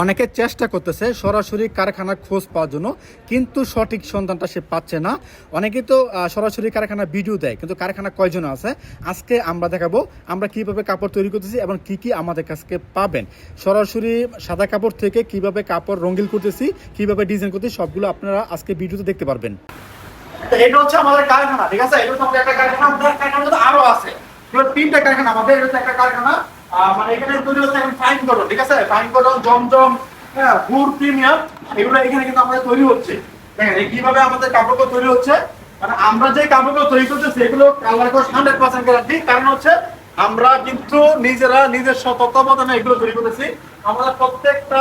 অনেকে চেষ্টা করতেছে সরাসরি কারখানার খোঁজ পাওয়ার জন্য, কিন্তু সঠিক সন্ধানটা সে পাচ্ছে না। অনেকে তো সরাসরি কারখানা ভিডিও দেয়, কিন্তু কারখানা কয়জন আছে? আজকে আমরা দেখাবো আমরা কীভাবে কাপড় তৈরি করতেছি এবং কি কি আমাদের কাছে পাবেন। সরাসরি সাদা কাপড় থেকে কীভাবে কাপড় রঙিল করতেছি, কীভাবে ডিজাইন করতেছি, সবগুলো আপনারা আজকে ভিডিওতে দেখতে পারবেন। এটা হচ্ছে আমাদের কারখানা, ঠিক আছে? এটা হচ্ছে আমাদের একটা কারখানা কারখানা আরও আছে। তিনটা কারখানা, আমাদের একটা কারখানা। মানে এখানে তৈরি হচ্ছে ফাইন কটন ঠিক আছে? ফাইন কটন জমজম হ্যাঁ প্রিমিয়াম, এগুলো এখানে কিন্তু আমাদের তৈরি হচ্ছে। দেখেন কীভাবে আমাদের তৈরি হচ্ছে? মানে আমরা যে কাপড়গুলো তৈরি করতেছি এগুলো কালার হান্ড্রেড পার্সেন্ট গ্যারান্টি কারণ হচ্ছে, আমরা কিন্তু নিজেরা নিজের তত্ত্বাবধানে এগুলো তৈরি করতেছি। আমাদের প্রত্যেকটা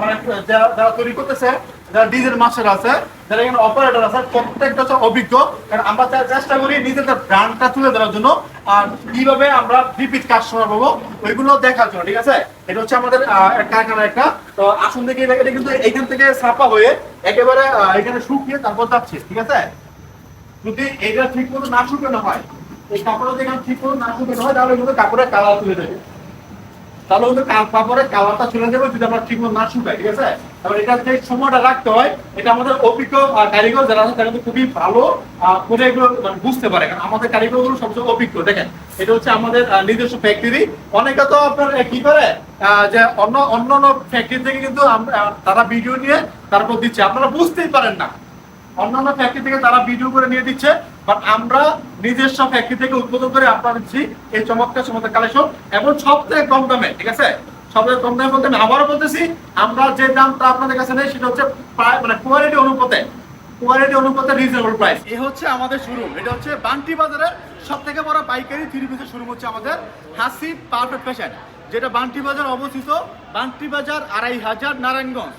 মানে যারা তৈরি করতেছে যারা ডিজেল মাস্টার আছে, যারা এখানে অপারেটর আছে, প্রত্যেকটা হচ্ছে অভিজ্ঞ। কারণ আমরা চেষ্টা করি নিজেদের ব্র্যান্ডটা তুলে দেওয়ার জন্য। আর কীভাবে আমরা রিপিট কাস্টমার পাবো, ওইগুলো দেখার জন্য, ঠিক আছে? এটা হচ্ছে আমাদের কারখানা একটা তো আসুন এটা কিন্তু এখান থেকে হয়ে একেবারে এখানে শুকিয়ে তারপর যাচ্ছে, ঠিক আছে? যদি এটা ঠিক মতো না শুকানো হয়, এই কাপড়টা যদি এখানে ঠিক মতো না শুকানো হয়, তাহলে কিন্তু কাপড়ের কালার তুলে দেবে তাহলে কিন্তু কাপড়ের কালারটা চলে যাবে যদি আমরা ঠিক মতো না শুকাই, ঠিক আছে? তারা মানে ভিডিও নিয়ে তারপর দিচ্ছে। আপনারা বুঝতেই পারেন না। অন্যান্য ফ্যাক্টরি থেকে তারা ভিডিও করে নিয়ে দিচ্ছে বাট আমরা নিজস্ব ফ্যাক্টরি থেকে উৎপাদন করে আপনারা দিচ্ছি এই চমৎকার কালেকশন এবং সব থেকে কম দামে, ঠিক আছে? সব থেকে কম দামে বলতে আমি আবারও বলতেছি, আমরা যে দামটা আপনাদের কাছে নেই, সেটা হচ্ছে মানে কোয়ালিটি অনুপাতে কোয়ালিটি অনুপাতে রিজনেবল প্রাইস এই হচ্ছে আমাদের শোরুম এটা হচ্ছে বান্টি বাজারের সব থেকে বড় পাইকারি থ্রি পিসের শোরুম হচ্ছে আমাদের হাসি পারফেক্ট ফ্যাশন যেটা বান্টি বাজার অবস্থিত বান্টি বাজার আড়াই হাজার নারায়ণগঞ্জ।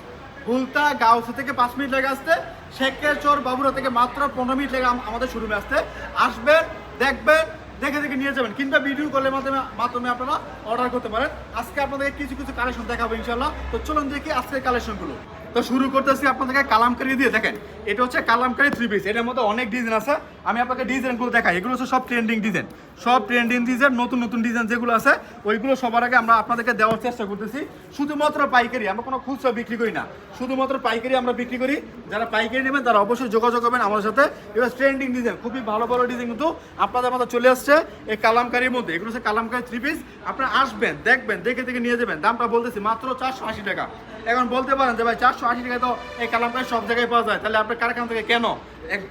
ভুলতা গাউসে থেকে পাঁচ মিনিট লেগে আসতে শেখেরচর বাবুরা থেকে মাত্র পনেরো মিনিট লেগে আম- আমাদের শোরুমে আসতে। আসবেন, দেখবেন দেখে দেখে নিয়ে যাবেন, কিংবা ভিডিও কলের মাধ্যমে মাধ্যমে আপনারা অর্ডার করতে পারেন। আজকে আপনাদের কিছু কিছু কালেকশন দেখাবো ইনশাল্লাহ তো চলুন দেখি আজকের কালেকশনগুলো তো শুরু করতেছি আপনাদেরকে কালামকারি দিয়ে। দেখেন, এটা হচ্ছে কালামকারি থ্রি পিস এটার মধ্যে অনেক ডিজাইন আছে। আমি আপনাকে ডিজাইনগুলো দেখাই। এগুলো হচ্ছে সব ট্রেন্ডিং ডিজাইন সব ট্রেন্ডিং ডিজাইন নতুন নতুন ডিজাইন যেগুলো আছে, ওইগুলো সবার আগে আমরা আপনাদেরকে দেওয়ার চেষ্টা করতেছি। শুধুমাত্র পাইকারি, আমরা কোনো খুচরা বিক্রি করি না। শুধুমাত্র পাইকারি আমরা বিক্রি করি। যারা পাইকারি নেবেন, তারা অবশ্যই যোগাযোগ করবেন আমার সাথে। এবার ট্রেন্ডিং ডিজাইন খুবই ভালো ভালো ডিজাইন কিন্তু আপনাদের মধ্যে চলে আসছে এই কালামকারির মধ্যে। এগুলো হচ্ছে কালামকারি থ্রি পিস আপনারা আসবেন, দেখবেন, দেখে দেখে নিয়ে যাবেন। দামটা বলতেছি মাত্র চারশো আশি টাকা। এখন বলতে পারেন যে, ভাই আশি টাকায় তো এই কালামকারি সব জায়গায় পাওয়া যায়। তাহলে আপনার কারখানা থেকে কেন?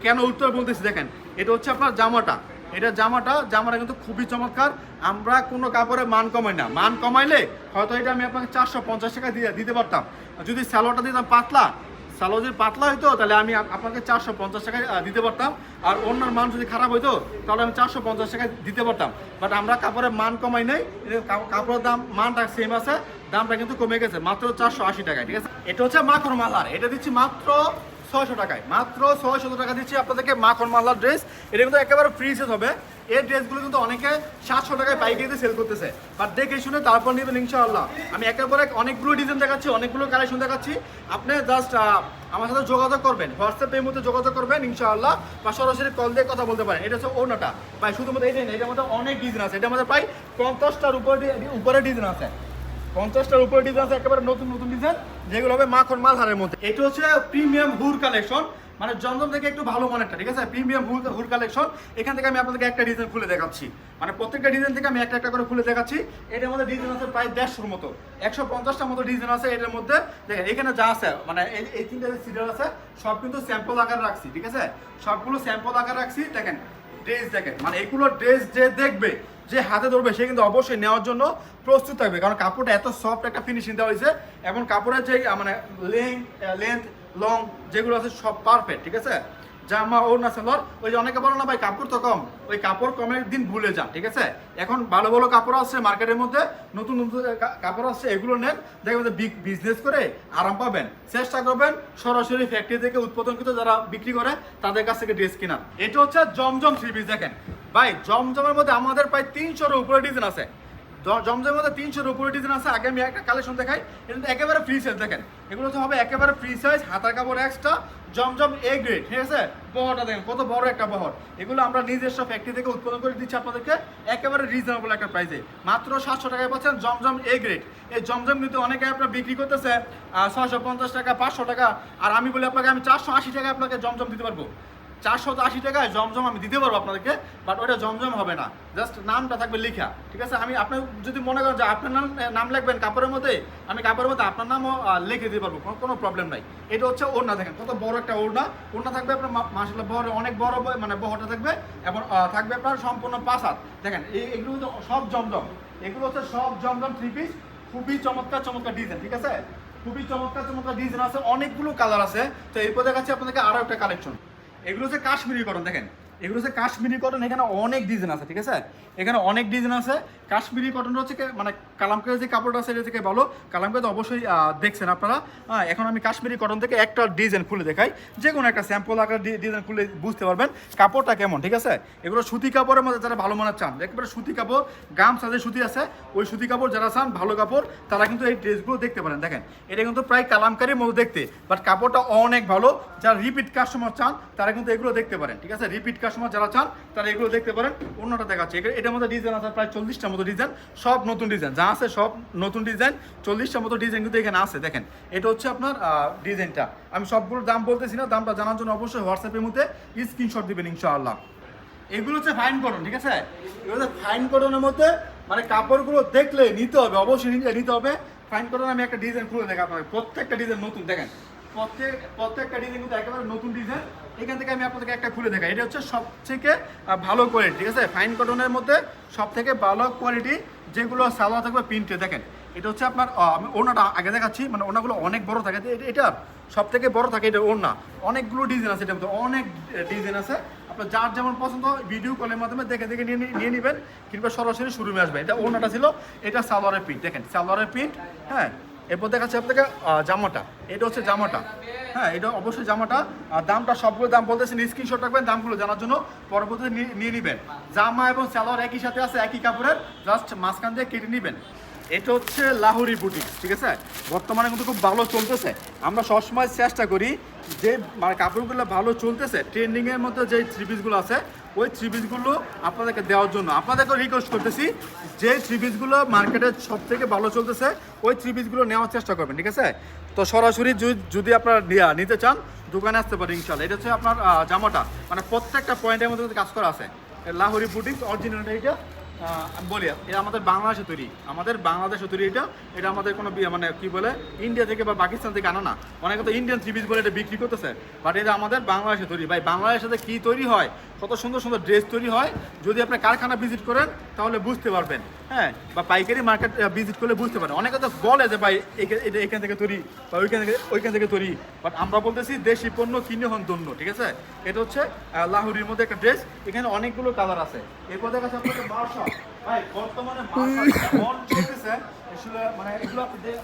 কেন উত্তর বলতেছি, দেখেন, এটা হচ্ছে আপনার জামাটা। এটা জামাটা জামাটা কিন্তু খুবই চমৎকার। আমরা কোনো কাপড়ে মান কমাই না। মান কমাইলে হয়তো এটা আমি আপনাকে চারশো পঞ্চাশ টাকা দিয়ে দিতে পারতাম। যদি স্যালোটা দিতাম পাতলা যদি পাতলা হইতো, তাহলে আমি আপনাকে চারশো পঞ্চাশ টাকায় দিতে পারতাম। আর অন্যান্য মান যদি খারাপ হইতো, তাহলে আমি চারশো পঞ্চাশ টাকায় দিতে পারতাম। বাট আমরা কাপড়ের মান কমাই নাই কাপড়ের দাম, মানটা সেম আছে, দামটা কিন্তু কমে গেছে, মাত্র চারশো আশি টাকায়, ঠিক আছে? এটা হচ্ছে মাখন মালার এটা দিচ্ছি মাত্র ছয়শো টাকায়। মাত্র ছয়শো টাকা দিচ্ছি আপনাদেরকে মাখন মাল্লার ড্রেস এটা কিন্তু একেবারে ফ্রি সেল হবে। এই ড্রেসগুলো কিন্তু অনেকে সাতশো টাকায় পাইকারিতে সেল করতেছে। বাট দেখে শুনে তারপর নেবেন ইনশাআল্লাহ। আমি একেবারে অনেকগুলো ডিজাইন দেখাচ্ছি, অনেকগুলো কালেকশন দেখাচ্ছি। আপনি জাস্ট আমার সাথে যোগাযোগ করবেন। হোয়াটসঅ্যাপের মধ্যে যোগাযোগ করবেন ইনশাআল্লাহ। বা সরাসরি কল দিয়ে কথা বলতে পারেন। এটা হচ্ছে ওনাটা ভাই, শুধুমাত্র এই এটার মধ্যে অনেক ডিজাইন আছে। এটার মধ্যে প্রায় পঞ্চাশটার উপরে উপরে ডিজাইন আছে। পঞ্চাশটার উপরে ডিজাইন আছে, একেবারে নতুন নতুন ডিজাইন যেগুলো হবে মাখন মালহারের মধ্যে। এটা হচ্ছে প্রিমিয়াম হুর কালেকশন মানে জমজম থেকে একটু ভালো মানেরটা, ঠিক আছে? প্রিমিয়াম হুর হুর কালেকশন এখান থেকে আমি আপনাদেরকে একটা ডিজাইন খুলে দেখাচ্ছি। মানে প্রত্যেকটা ডিজাইন থেকে আমি একটা একটা করে খুলে দেখাচ্ছি। এটার মধ্যে ডিজাইন আছে প্রায় দেড়শোর মতো, একশো পঞ্চাশটার মতো ডিজাইন আছে এটার মধ্যে। দেখেন, এখানে যা আছে মানে এই তিনটা সিরিয়াল আছে, সব কিন্তু স্যাম্পল আকারে রাখছি, ঠিক আছে? সবগুলো স্যাম্পল আকারে রাখছি, দেখেন ড্রেস দেখেন মানে এগুলো ড্রেস যে দেখবে, যে হাতে ধরবে, সে কিন্তু অবশ্যই নেওয়ার জন্য প্রস্তুত থাকবে। কারণ কাপড়টা এত সফট একটা ফিনিশিং দেওয়া হয়েছে। এবং কাপড়ের যে মানে লেন্থ লেন্থ লং যেগুলো আছে সব পারফেক্ট ঠিক আছে? জামা ওর না সেলর, ওই যে অনেকে বলো না ভাই, কাপড় তো কম। ওই কাপড় কমের দিন ভুলে যান, ঠিক আছে? এখন ভালো ভালো কাপড় আসছে মার্কেটের মধ্যে, নতুন নতুন কাপড় আসছে, এগুলো নেন, দেখবেন যে বিজনেস করে আরাম পাবেন। চেষ্টা করবেন সরাসরি ফ্যাক্টরি থেকে উৎপাদনকৃত যারা বিক্রি করে, তাদের কাছ থেকে ড্রেস কেনার। এটা হচ্ছে জমজম থ্রি পিস দেখেন। ভাই, জমজমের মধ্যে আমাদের প্রায় তিনশোর উপরে ডিজাইন আছে। জমজমের মধ্যে তিনশোর উপরে ডিজাইন আছে, আগে আমি একটা কালেকশন দেখাই, এটা একেবারে ফ্রি সাইজ দেখেন। এগুলো তো হবে একেবারে ফ্রি সাইজ হাতার কাপড় এক্সট্রা জমজম এ গ্রেড ঠিক আছে? বহরটা দেখেন, কত বড় একটা বহর। এগুলো আমরা নিজস্ব ফ্যাক্টরি থেকে উৎপাদন করে দিচ্ছি আপনাদেরকে, একেবারে রিজনেবল একটা প্রাইসে মাত্র সাতশো টাকায় পাচ্ছেন জমজম এ গ্রেড এই জমজম কিন্তু অনেকে আপনার বিক্রি করতেছে ছশো পঞ্চাশ টাকা, পাঁচশো টাকা, আর আমি বলি আপনাকে, আমি চারশো আশি টাকা আপনাকে জমজম দিতে পারব। চারশো আশি টাকায় জমজম আমি দিতে পারব আপনাদেরকে বাট ওটা জমজম হবে না। জাস্ট নামটা থাকবে লেখা, ঠিক আছে? আমি আপনার যদি মনে করেন যে আপনার নাম নাম লিখবেন কাপড়ের মধ্যে, আমি কাপড়ের মধ্যে আপনার নামও লিখে দিতে পারব, কোনো প্রবলেম নাই। এটা হচ্ছে ওড়না দেখেন, কত বড় একটা ওড়না। ওড়না থাকবে আপনার মাসাল্লাহ বড়, অনেক বড় মানে বহরটা থাকবে, এবং থাকবে আপনার সম্পূর্ণ পাঁচ হাত। দেখেন এগুলো তো সব জমজম। এগুলো হচ্ছে সব জমজম থ্রি পিস খুবই চমৎকার চমৎকার ডিজাইন ঠিক আছে? খুবই চমৎকার চমৎকার ডিজাইন আছে, অনেকগুলো কালার আছে। তো এরপর দেখাচ্ছি আপনাদেরকে আরও একটা কালেকশন এগুলো হচ্ছে কাশ্মীরি কটন দেখেন। এগুলো হচ্ছে কাশ্মীরি কটন এখানে অনেক ডিজাইন আছে ঠিক আছে? এখানে অনেক ডিজাইন আছে। কাশ্মীরি কটন হচ্ছে মানে কালামকের যে কাপড়টা আছে এটা থেকে ভালো? কালামকে তো অবশ্যই দেখছেন আপনারা। হ্যাঁ, এখন আমি কাশ্মীরি কটন থেকে একটা ডিজাইন খুলে দেখাই। যে কোনো একটা স্যাম্পল আকার ডিজাইন খুলে বুঝতে পারবেন কাপড়টা কেমন ঠিক আছে? এগুলো সুতি কাপড়ের মধ্যে যারা ভালো মনে চান একেবারে সুতি কাপড় গাম সাজে সুতি আছে ওই সুতি কাপড় যারা চান ভালো কাপড় তারা কিন্তু এই ড্রেসগুলো দেখতে পারেন। দেখেন এটা কিন্তু প্রায় কালামকারির মতো দেখতে বাট কাপড়টা অনেক ভালো। যারা রিপিট কাস্টমার চান তারা কিন্তু এগুলো দেখতে পারেন ঠিক আছে? রিপিট যারা চান, তারা এগুলো দেখতে পারেন। অন্যটা দেখাচ্ছে। এটার মধ্যে ডিজাইন আছে প্রায় চল্লিশটার মতো ডিজাইন সব নতুন ডিজাইন যা আছে সব নতুন ডিজাইন চল্লিশটার মতো ডিজাইন কিন্তু এখানে আছে, দেখেন। এটা হচ্ছে আপনার ডিজাইনটা আমি সবগুলোর দাম বলতেছি না, দামটা জানার জন্য অবশ্যই হোয়াটসঅ্যাপের মধ্যে স্ক্রিনশট দিবেন ইনশাআল্লাহ। এগুলো হচ্ছে ফাইন কটন ঠিক আছে? এগুলো হচ্ছে ফাইন কটনের মধ্যে মানে কাপড়গুলো দেখলে নিতে হবে, অবশ্যই নিতে হবে। ফাইন কটন আমি একটা ডিজাইন খুলে দেখা আপনাকে। প্রত্যেকটা ডিজাইন নতুন, দেখেন। প্রত্যেক প্রত্যেকটা ডিজাইন কিন্তু একেবারে নতুন ডিজাইন এখান থেকে আমি আপনাদেরকে একটা খুলে দেখাই। এটা হচ্ছে সব থেকে ভালো কোয়ালিটি ঠিক আছে? ফাইন কটনের মধ্যে সব থেকে ভালো কোয়ালিটি যেগুলো সালোয়া থাকবে প্রিন্টে, দেখেন। এটা হচ্ছে আপনার আমি ওনাটা আগে দেখাচ্ছি মানে ওনাগুলো অনেক বড় থাকে। এটা- সব থেকে বড় থাকে এটা ওড়না। অনেকগুলো ডিজাইন আছে এটার মধ্যে, অনেক ডিজাইন আছে। আপনার যার যেমন পছন্দ ভিডিও কলের মাধ্যমে দেখে দেখে নিয়ে নিয়ে নেবেন, কিংবা সরাসরি শোরুমে আসবে এটা ওনাটা ছিল, এটা সালোয়ারের প্রিন্ট দেখেন, সালোয়ারের প্রিন্ট হ্যাঁ? এরপর দেখাচ্ছি আপনাকে জামাটা। এটা হচ্ছে জামাটা। হ্যাঁ এটা অবশ্যই জামাটা। আর দামটা সবগুলো দাম বলতেছেন স্ক্রিনশট রাখবেন, দামগুলো জানার জন্য পরবর্তীতে নিয়ে- নিয়ে নেবেন। জামা এবং সালোয়ার একই সাথে আছে, একই কাপড়ের জাস্ট মাঝখান দিয়ে কেটে নেবেন। এটা হচ্ছে লাহোরি বুটিক ঠিক আছে? বর্তমানে কিন্তু খুব ভালো চলতেছে। আমরা সবসময় চেষ্টা করি যে মানে কাপড়গুলো ভালো চলতেছে ট্রেন্ডিংয়ের মধ্যে যে থ্রি পিসগুলো আছে ওই থ্রি পিসগুলো আপনাদেরকে দেওয়ার জন্য। আপনাদেরকে রিকোয়েস্ট করতেছি, যে থ্রি পিসগুলো মার্কেটে সব থেকে ভালো চলতেছে, ওই থ্রি পিসগুলো নেওয়ার চেষ্টা করবেন, ঠিক আছে? তো সরাসরি যদি- আপনারা নিতে চান, দোকানে আসতে পারেন ইনশাল্লাহ এটা হচ্ছে আপনার জামাটা। মানে প্রত্যেকটা পয়েন্টের মধ্যে কাজ করা আছে। লাহোরি বুটিক অরিজিনাল এটা বলি, এটা আমাদের বাংলাদেশে তৈরি। আমাদের বাংলাদেশে তৈরি এটা। এটা আমাদের কোনো মানে কি বলে ইন্ডিয়া থেকে বা পাকিস্তান থেকে আনা না। অনেকে তো ইন্ডিয়ান থ্রি বলে এটা বিক্রি করতেছে। বাট এটা আমাদের বাংলাদেশে তৈরি। ভাই, বাংলাদেশে কি তৈরি হয় কত সুন্দর সুন্দর ড্রেস তৈরি হয়। যদি আপনি কারখানা ভিজিট করেন তাহলে বুঝতে পারবেন। হ্যাঁ বা পাইকারি মার্কেট ভিজিট করলে বুঝতে পারেন অনেকে তো বলে যে ভাই এটা এখান থেকে তৈরি বা ওইখান থেকে ওইখান থেকে তৈরি। বাট আমরা বলতেছি দেশি পণ্য কিনে হন দন্য ঠিক আছে? এটা হচ্ছে লাহোরির মধ্যে একটা ড্রেস এখানে অনেকগুলো কালার আছে। এরপর দেখা যাচ্ছে আপনাদের বারোশো ভাই বর্তমানে চলতেছে মানে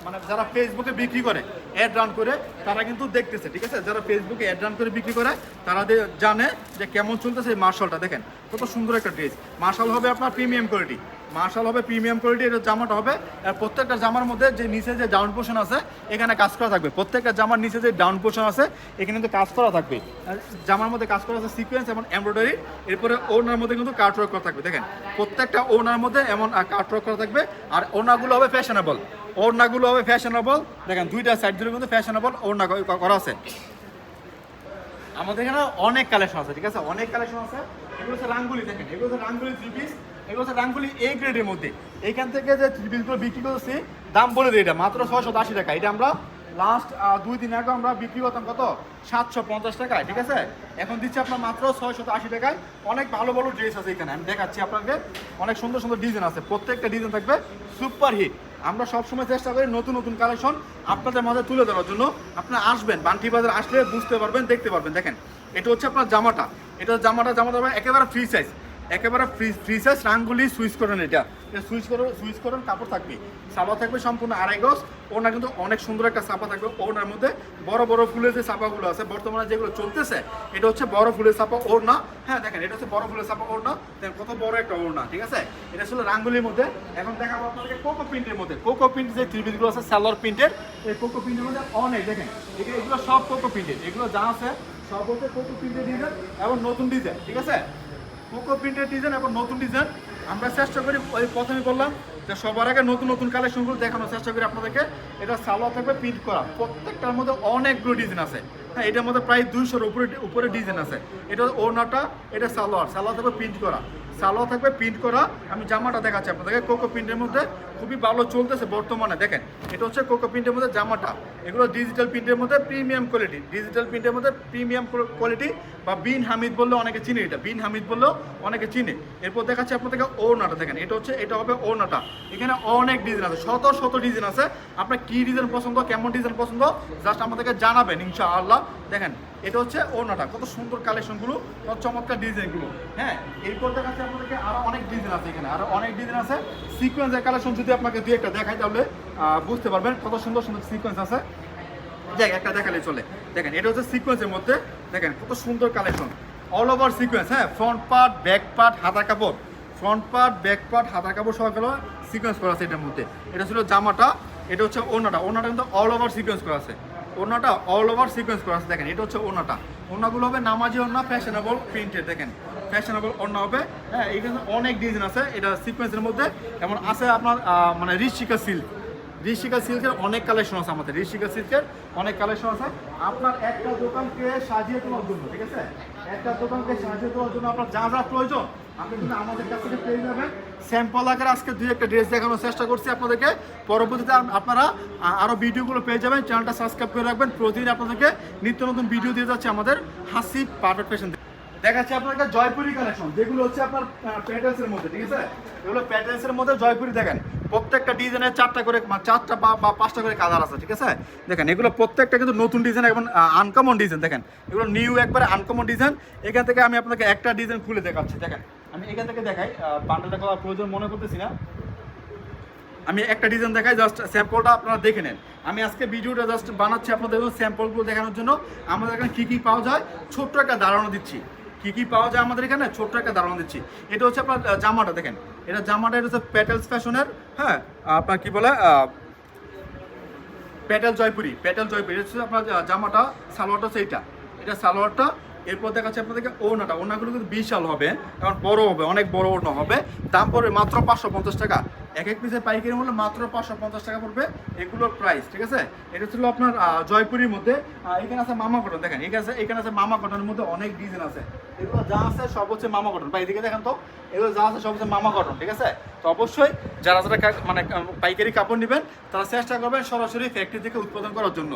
মানে যারা ফেসবুকে বিক্রি করে অ্যাড রান করে, তারা কিন্তু দেখতেছে, ঠিক আছে? যারা ফেসবুকে অ্যাড রান করে বিক্রি করে, তারা জানে যে কেমন চলতেছে এই মার্শালটা। দেখেন, কত সুন্দর একটা ড্রেস মার্শাল হবে আপনার প্রিমিয়াম কোয়ালিটি মার্শাল হবে প্রিমিয়াম কোয়ালিটি এটা জামাটা হবে, আর প্রত্যেকটা জামার মধ্যে যে নিচে যে ডাউন পোর্শন আছে, এখানে কাজ করা থাকবে। প্রত্যেকটা জামার নিচে যে ডাউন পোর্শন আছে, এখানে কিন্তু কাজ করা থাকবে। জামার মধ্যে কাজ করা আছে সিকোয়েন্স এবং এমব্রয়ডারি এরপরে ওনার মধ্যে কিন্তু কার্ট ওয়ার্ক করা থাকবে। দেখেন, প্রত্যেকটা ওনার মধ্যে এমন কার্ট ওয়ার্ক করা থাকবে, আর ওনাগুলো হবে ফ্যাশনেবল ওড়নাগুলো হবে ফ্যাশনেবল দেখেন, দুইটা সাইড ধরে কিন্তু ফ্যাশনেবল ওড়না করা আছে। আমাদের এখানে অনেক কালেকশন আছে, ঠিক আছে? অনেক কালেকশন আছে। এগুলো হচ্ছে রাঙ্গুলি, দেখেন। এগুলো হচ্ছে রাঙ্গুলি থ্রি পিস এগুলো হচ্ছে রাঙ্গুলি এই গ্রেডের মধ্যে। এইখান থেকে যে থ্রি পিসগুলো বিক্রি করছি দাম বলে দিই এটা, মাত্র ছয়শো আশি টাকা। এটা আমরা লাস্ট দুই দিন আগে আমরা বিক্রি করতাম কত? সাতশো পঞ্চাশ টাকায়, ঠিক আছে? এখন দিচ্ছি আপনার মাত্র ছয়শো আশি টাকায়। অনেক ভালো ভালো ড্রেস আছে এখানে। আমি দেখাচ্ছি আপনাকে। অনেক সুন্দর সুন্দর ডিজাইন আছে। প্রত্যেকটা ডিজাইন থাকবে সুপার হিট আমরা সবসময় চেষ্টা করি নতুন নতুন কালেকশন আপনাদের মাঝে তুলে ধরার জন্য। আপনারা আসবেন, বান্টি বাজার আসলে বুঝতে পারবেন, দেখতে পারবেন। দেখেন, এটা হচ্ছে আপনার জামাটা। এটা জামাটা জামাটা একেবারে ফ্রি সাইজ একেবারে ফ্রি রাঙ্গুলি সুইচ করেন এটা। সুইচ করে সুইচ করেন, কাপড় থাকবে। সাপা থাকবে সম্পূর্ণ আড়াই গজ। ওনার কিন্তু অনেক সুন্দর একটা সাপা থাকবে। ওনার মধ্যে বড় বড় ফুলের যে সাপাগুলো আছে, বর্তমানে যেগুলো চলতেছে, এটা হচ্ছে বড় ফুলের সাপা ওড়না। হ্যাঁ দেখেন, এটা হচ্ছে বড় ফুলের সাপা ওড়না। দেখেন, কত বড় একটা ওড়না, ঠিক আছে? এটা ছিল রাঙ্গুলির মধ্যে। এখন দেখাবো আপনাদেরকে কোকো প্রিন্টের মধ্যে। কোকো প্রিন্ট যে থ্রি পিসগুলো আছে স্যালোর প্রিন্টের এই কোকো প্রিন্টের মধ্যে অনেক, দেখেন, এগুলো এগুলো সব কোকো প্রিন্টের এগুলো যা আছে, সব হচ্ছে কোকো প্রিন্টের ডিজাইন এবং নতুন ডিজাইন ঠিক আছে? কোকো প্রিন্টের ডিজাইন এবং নতুন ডিজাইন আমরা চেষ্টা করি, ওই প্রথমে বললাম যে সবার আগে নতুন নতুন কালেকশনগুলো দেখানোর, চেষ্টা করি আপনাদেরকে। এটা সালোয়ার থাকবে প্রিন্ট করা। প্রত্যেকটার মধ্যে অনেকগুলো ডিজাইন আছে। হ্যাঁ এটার মধ্যে প্রায় দুইশোর উপরে উপরে ডিজাইন আছে। এটা ওনাটা এটা সালোয়ার। সালোয়ার থাকবে প্রিন্ট করা। সালোয়ার থাকবে প্রিন্ট করা। আমি জামাটা দেখাচ্ছি আপনাদেরকে। কোকো প্রিন্টের মধ্যে খুবই ভালো চলতেছে বর্তমানে, দেখেন। এটা হচ্ছে কোকো প্রিন্টের মধ্যে জামাটা। এগুলো ডিজিটাল প্রিন্টের মধ্যে প্রিমিয়াম কোয়ালিটি ডিজিটাল প্রিন্টের মধ্যে প্রিমিয়াম কোয়ালিটি বা বিন হামিদ বললে অনেকে চিনে এটা। বিন হামিদ বললেও অনেকে চিনে। এরপর দেখাচ্ছি আপনাদেরকে ওড়নাটা, দেখেন। এটা হচ্ছে, এটা হবে ওড়নাটা। এখানে অনেক ডিজাইন আছে, শত শত ডিজাইন আছে। আপনার কি ডিজাইন পছন্দ, কেমন ডিজাইন পছন্দ জাস্ট আমাদেরকে জানাবেন, ইনশাআল্লাহ। দেখেন এটা হচ্ছে ওড়নাটা। কত সুন্দর কালেকশনগুলো, কত চমৎকার ডিজাইনগুলো। হ্যাঁ এরপর দেখাচ্ছি আপনাদেরকে আরও অনেক ডিজাইন আছে এখানে। আরও অনেক ডিজাইন আছে। সিকোয়েন্সের কালেকশন যদি আপনাকে দুই একটা দেখাই তাহলে বুঝতে পারবেন কত সুন্দর সুন্দর সিকোয়েন্স আছে। দেখ, একটা দেখালে চলে। দেখেন, এটা হচ্ছে সিকোয়েন্সের মধ্যে, দেখেন, কত সুন্দর কালেকশন। অল ওভার সিকোয়েন্স হ্যাঁ ফ্রন্ট পার্ট ব্যাক পার্ট হাতা কাপড়। ফ্রন্ট পার্ট ব্যাক পার্ট হাতা কাপড় সহ গেল সিকোয়েন্স করা আছে এটার মধ্যে। এটা ছিল জামাটা, এটা হচ্ছে ওনাটা ওনাটা কিন্তু অল ওভার সিকোয়েন্স করা আছে। ওনাটা অল ওভার সিকোয়েন্স করা আছে, দেখেন, এটা হচ্ছে ওনাটা। ওনাগুলো হবে নামাজি ওনা ফ্যাশনেবল প্রিন্টেড দেখেন। ফ্যাশনেবল ওনা হবে। হ্যাঁ এখানে অনেক ডিজাইন আছে, এটা সিকোয়েন্সের মধ্যে। এমন আছে আপনার মানে ঋষিকা সিল্ক ঋষিকা সিল্কের অনেক কালেকশন আছে আমাদের, ঋষিকা সিল্কের অনেক কালেকশন আছে। আপনার একটা দোকানকে সাজিয়ে তোলার জন্য, ঠিক আছে? একটা দোকানকে সাজিয়ে তোলার জন্য আপনার যা যা প্রয়োজন, আপনি আমাদের কাছ পেয়ে যাবেন। স্যাম্পল আকারে আজকে দুই একটা ড্রেস দেখানোর চেষ্টা করছি আপনাদেরকে। পরবর্তীতে আপনারা আ- আরও ভিডিওগুলো পেয়ে যাবেন। চ্যানেলটা সাবস্ক্রাইব করে রাখবেন। প্রতিদিন আপনাদেরকে নিত্য নতুন ভিডিও দিয়ে যাচ্ছে আমাদের হাসি পারফেক্ট ফ্যাশন দেখাচ্ছি আপনাকে জয়পুরি কালেকশন যেগুলো হচ্ছে আপনার প্যাটেলস মধ্যে, ঠিক আছে? এগুলো প্যাটেলস মধ্যে জয়পুরি দেখেন। প্রত্যেকটা ডিজাইনের চারটা করে চারটা বা বা পাঁচটা করে কালার আছে, ঠিক আছে? দেখেন, এগুলো প্রত্যেকটা কিন্তু নতুন ডিজাইন এবং আনকমন ডিজাইন, দেখেন। এগুলো নিউ একবারে আনকমন ডিজাইন। এখান থেকে আমি আপনাকে একটা ডিজাইন খুলে দেখাচ্ছি, দেখেন। আমি এখান থেকে দেখাই বান্ডেলটা করার প্রয়োজন মনে করতেছি না। আমি একটা ডিজাইন দেখাই জাস্ট স্যাম্পলটা আপনারা দেখে নেন। আমি আজকে ভিডিওটা জাস্ট বানাচ্ছি আপনাদের স্যাম্পলগুলো দেখানোর জন্য। আমাদের এখানে কী কী পাওয়া যায়? ছোট্ট একটা ধারণা দিচ্ছি। কী কী পাওয়া যায় আমাদের এখানে? ছোট্ট একটা ধারণা দিচ্ছি। এটা হচ্ছে আপনার জামাটা, দেখেন। এটা জামাটা হচ্ছে প্যাটেলস ফ্যাশনের হ্যাঁ আপনার কি বলে প্যাটেল জয়পুরি প্যাটেল জয়পুরি হচ্ছে আপনার জামাটা, সালোয়ারটা হচ্ছে এইটা। এটা সালোয়ারটা, এরপর দেখাচ্ছে আপনাদেরকে ওনাটা ওনাগুলো কিন্তু বিশাল হবে কারণ বড় হবে, অনেক বড় ওনা হবে। দাম পড়বে মাত্র পাঁচশো পঞ্চাশ টাকা। এক এক পিসের পাইকারি মূল্য মাত্র পাঁচশো পঞ্চাশ টাকা পড়বে এগুলোর প্রাইস ঠিক আছে? এটা ছিল আপনার জয়পুরের মধ্যে। এখানে আছে মামা কটন দেখেন, এখানে আছে এখানে আছে মামা কটনের মধ্যে অনেক ডিজাইন আছে। এগুলো যা আছে সব হচ্ছে মামা কটন বা এদিকে দেখেন তো, এগুলো যা আছে সব হচ্ছে মামা কটন ঠিক আছে? তো অবশ্যই যারা যারা মানে পাইকারি কাপড় নেবেন, তারা চেষ্টা করবেন সরাসরি ফ্যাক্টরি থেকে উৎপাদন করার জন্য।